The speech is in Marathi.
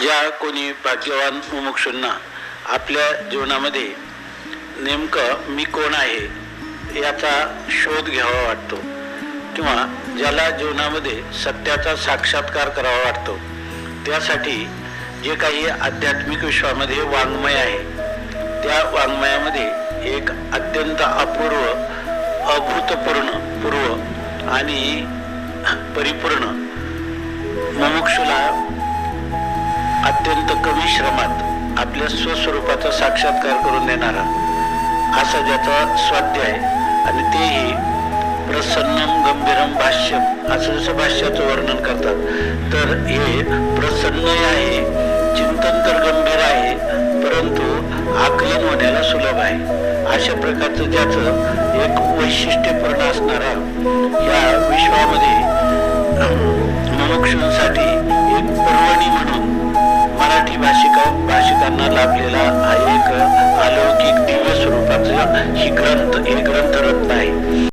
ज्या कोणी भाग्यवान मुमुक्षूंना आपल्या जीवनामध्ये नेमकं मी कोण आहे याचा शोध घ्यावा वाटतो. किंवा ज्याला जीवनामध्ये सत्याचा साक्षात्कार करावा वाटतो. त्यासाठी जे काही आध्यात्मिक विश्वामध्ये वाङ्मय आहे त्या वाङ्मयामध्ये एक अत्यंत अपूर्व अभूतपूर्ण पूर्व आणि परिपूर्ण मुमुक्षुला अत्यंत कमी श्रमात आपल्या स्वस्वरूपाचा साक्षात्कार करून देणारा. असा ज्याचा स्वाध्याय आणि तेही प्रसन्नम गंभीरम भाष्यम असं जसं भाष्याचं वर्णन करतात. तर हे प्रसन्न आहे चिंतन तर गंभीर आहे परंतु आकलन होण्याला सुलभ आहे. अशा प्रकारचं ज्याचं एक वैशिष्ट्यपूर्ण असणारा या विश्वामध्ये मुमुक्षूंसाठी एक पर्वणी म्हणून भाषिकांना लाभलेला